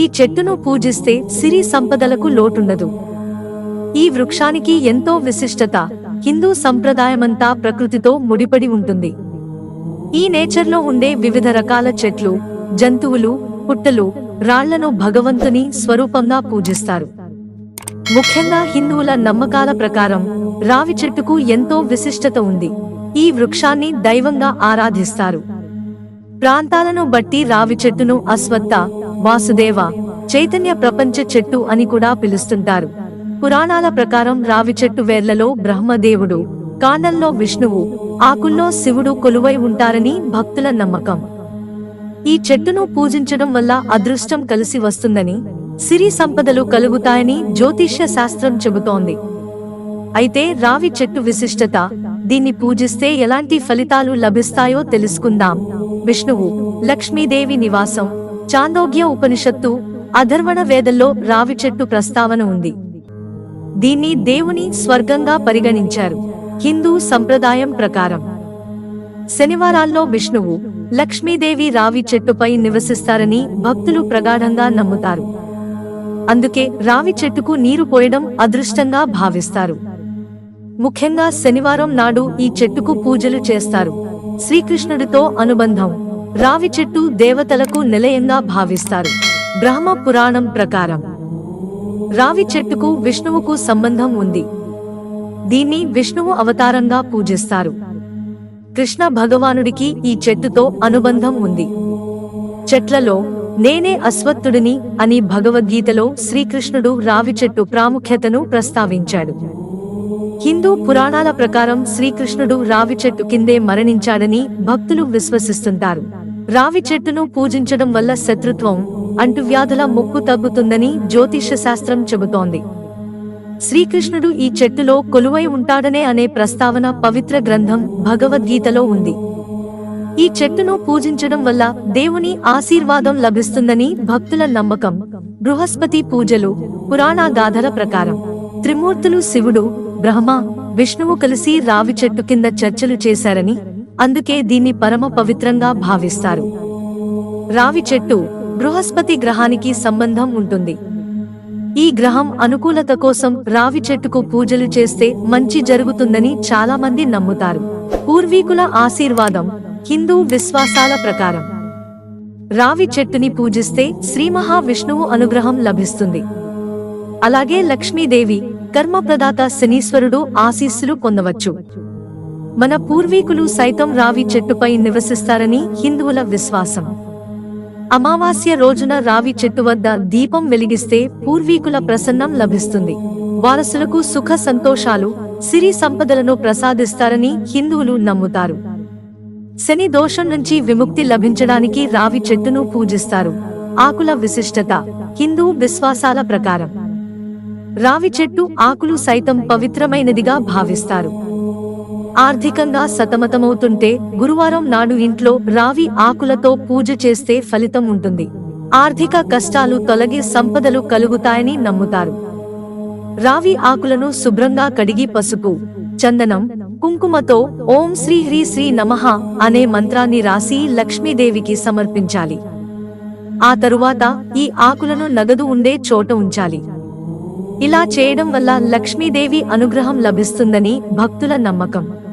ఈ చెట్టును పూజిస్తే సిరి సంపదలకు లోటుండదు. ఈ వృక్షానికి ఎంతో విశిష్టత హిందూ సంప్రదాయమంతా ప్రకృతితో ముడిపడి ఉంటుంది. ఈ నేచర్లో ఉండే వివిధ రకాల చెట్లు జంతువులు పుట్టలు రాళ్ళను భగవంతుని స్వరూపంగా పూజిస్తారు. ముఖ్యంగా హిందువుల నమ్మకాల ప్రకారం రావి చెట్టుకు ఎంతో విశిష్టత ఉంది. ఈ వృక్షాన్ని దైవంగా ఆరాధిస్తారు. ప్రాంతాలను బట్టి రావి చెట్టును అశ్వత్థ వాసుదేవ చైతన్య ప్రపంచ చెట్టు అని కూడా పిలుస్తుంటారు. పురాణాల ప్రకారం రావి చెట్టు వేర్లలో బ్రహ్మదేవుడు కాండంలో విష్ణువు ఆకుల్లో శివుడు కొలువై ఉంటారని భక్తుల నమ్మకం. ఈ చెట్టును పూజించడం వల్ల అదృష్టం కలిసి వస్తుందని సిరి సంపదలు కలుగుతాయని జ్యోతిష్య శాస్త్రం చెబుతోంది. అయితే రావి చెట్టు విశిష్టత దీన్ని పూజిస్తే ఎలాంటి ఫలితాలు లభిస్తాయో తెలుసుకుందాం. విష్ణువు లక్ష్మీదేవి నివాసం చాందోగ్య ఉపనిషత్తు అధర్వణ వేదల్లో రావి చెట్టు ప్రస్తావన ఉంది. దీన్ని దేవుని స్వర్గంగా పరిగణించారు. హిందూ సంప్రదాయం ప్రకారం. శనివారాల్లో విష్ణువు లక్ష్మీదేవి రావి చెట్టుపై నివసిస్తారని భక్తులు ప్రగాఢంగా నమ్ముతారు. అందుకే రావి చెట్టుకు నీరు పోయడం అదృష్టంగా భావిస్తారు. ముఖ్యంగా శనివారం నాడు ఈ చెట్టుకు పూజలు చేస్తారు. శ్రీకృష్ణుడితో అనుబంధం. రావి చెట్టు దేవతలకు నిలయంగా భావిస్తారు. బ్రహ్మ పురాణం ప్రకారం రావి చెట్టుకు విష్ణువుకు సంబంధం ఉంది. దీన్ని విష్ణువు అవతారంగా పూజిస్తారు. కృష్ణ భగవానుడికి ఈ చెట్టుతో అనుబంధం ఉంది. చెట్లలో నేనే అశ్వత్థుడిని అని భగవద్గీతలో శ్రీకృష్ణుడు రావి చెట్టు ప్రాముఖ్యతను ప్రస్తావించాడు. హిందూ పురాణాల ప్రకారం శ్రీకృష్ణుడు రావి చెట్టు కిందే మరణించాడని భక్తులు విశ్వసిస్తుంటారు. రావి చెట్టును పూజించడం వల్ల శత్రుత్వం అంటువ్యాధుల ముప్పు తగ్గుతుందని జ్యోతిష శాస్త్రం చెబుతోంది. శ్రీకృష్ణుడు ఈ చెట్టులో కొలువై ఉంటాడనే అనే ప్రస్తావన పవిత్ర గ్రంథం భగవద్గీతలో ఉంది. ఈ చెట్టును పూజించడం వల్ల దేవుని ఆశీర్వాదం లభిస్తుందని భక్తుల నమ్మకం. బృహస్పతి పూజలు పురాణ గాథల ప్రకారం. త్రిమూర్తులు శివుడు బ్రహ్మ విష్ణువు కలిసి రావి చెట్టు కింద చర్చలు చేశారని అందుకే దీన్ని పరమ పవిత్రంగా భావిస్తారు. రావి చెట్టు బృహస్పతి గ్రహానికి సంబంధం ఉంటుంది. ఈ గ్రహం అనుకూలత కోసం రావి చెట్టుకు పూజలు చేస్తే మంచి జరుగుతుందని చాలా మంది నమ్ముతారు. పూర్వీకుల ఆశీర్వాదం హిందూ విశ్వాసాల ప్రకారం. రావి చెట్టుని పూజిస్తే శ్రీ మహావిష్ణువు అనుగ్రహం లభిస్తుంది. అలాగే లక్ష్మీదేవి కర్మప్రదాత శనీశ్వరుడు ఆశీస్సులు పొందవచ్చు. మన పూర్వీకులు సైతం రావి చెట్టుపై నివసిస్తారని హిందువుల విశ్వాసం. అమావాస్య రోజున రావి చెట్టు వద్ద దీపం వెలిగిస్తే పూర్వీకుల ప్రసన్నం లభిస్తుంది. వారసులకు సుఖ సంతోషాలు సిరి సంపదలను ప్రసాదిస్తారని హిందువులు నమ్ముతారు. శని దోషం నుంచి విముక్తి లభించడానికి రావి చెట్టును పూజిస్తారు. ఆకుల విశిష్టత హిందూ విశ్వాసాల ప్రకారం. రావి చెట్టు ఆకులు సైతం పవిత్రమైనదిగా భావిస్తారు. ఆర్థికంగా సతమతమవుతుంటే గురువారం నాడు ఇంట్లో రావి ఆకులతో పూజ చేస్తే ఫలితం ఉంటుంది. ఆర్థిక కష్టాలు తొలగి సంపదలు కలుగుతాయని నమ్ముతారు. రావి ఆకులను శుభ్రంగా కడిగి పసుపు చందనం కుంకుమతో ఓం శ్రీ హ్రీ శ్రీ నమః అనే మంత్రాన్ని రాసి లక్ష్మీదేవికి సమర్పించాలి. ఆ తరువాత ఈ ఆకులను నగదు ఉండే చోట ఉంచాలి. ఇలా చేయడం వల్ల లక్ష్మీదేవి అనుగ్రహం లభిస్తుందని భక్తుల నమ్మకం.